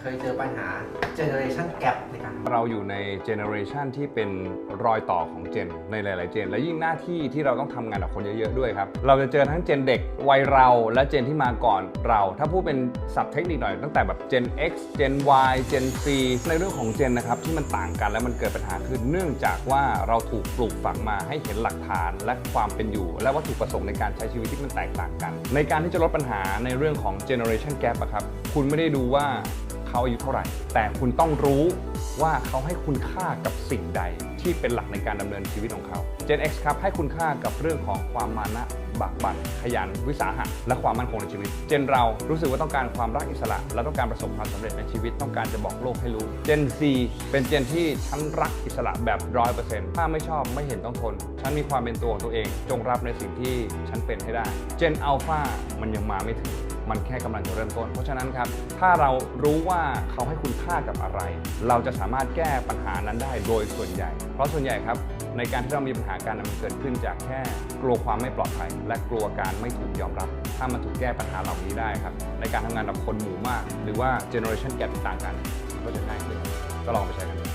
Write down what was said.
เคยเจอปัญหา generation gap ในการเราอยู่ในเจเนอเรชันที่เป็นรอยต่อของเจนในหลาย ๆ เจน และยิ่งหน้าที่ที่เราต้องทำงานกับคนเยอะ ๆ ด้วยครับ เราจะเจอทั้งเจนเด็กวัยเราและเจนที่มาก่อนเรา ถ้าพูดเป็นศัพท์เทคนิคหน่อยตั้งแต่แบบเจน X เจน Y เจน C ในเรื่องของเจนนะครับที่มันต่างกันและมันเกิดปัญหาขึ้นเนื่องจากว่าเราถูกปลูกฝังมาให้เห็นหลักฐานและความเป็นอยู่ และวัตถุประสงค์ในการใช้ชีวิตที่มันแตกต่างกัน ในการที่จะลดปัญหาในเรื่องของ generation gap อะครับคุณไม่ได้ดูว่า เขาอายุเท่าไหร่ แต่คุณต้องรู้ว่าเขาให้คุณค่ากับสิ่งใดที่เป็นหลักในการดำเนินชีวิตของเขา Gen X ครับให้คุณค่ากับเรื่องของความมานะบากบั่นขยันวิสาหะและความมั่นคงในชีวิต เจนเรารู้สึกว่าต้องการความรักอิสระ และต้องการประสบความสำเร็จในชีวิตต้องการจะบอกโลกให้รู้ Gen Z เป็นเจนที่ฉันรักอิสระแบบร้อยเปอร์เซ็นต์ถ้าไม่ชอบไม่เห็นต้องทน ฉันมีความเป็นตัวของตัวเอง จงรับในสิ่งที่ฉันเป็นให้ได้ Gen Alpha มันยังมาไม่ถึง มันแค่กำลังจะเริ่มต้น เพราะฉะนั้นครับ ถ้าเรารู้ว่าเขาให้คุณค่ากับอะไร เราจะสามารถแก้ปัญหานั้นได้โดยส่วนใหญ่ เพราะส่วนใหญ่ครับในการที่เรามีปัญหาการมันเกิดขึ้นจากแค่กลัวความไม่ปลอดภัย และกลัวการไม่ถูกยอมรับ ถ้ามันถูกแก้ปัญหาเหล่านี้ได้ครับ ในการทำงานกับคนหมู่มาก หรือว่า generation gap ที่ต่างกันมัน ก็จะง่ายขึ้นก็ลองไปใช้กันดู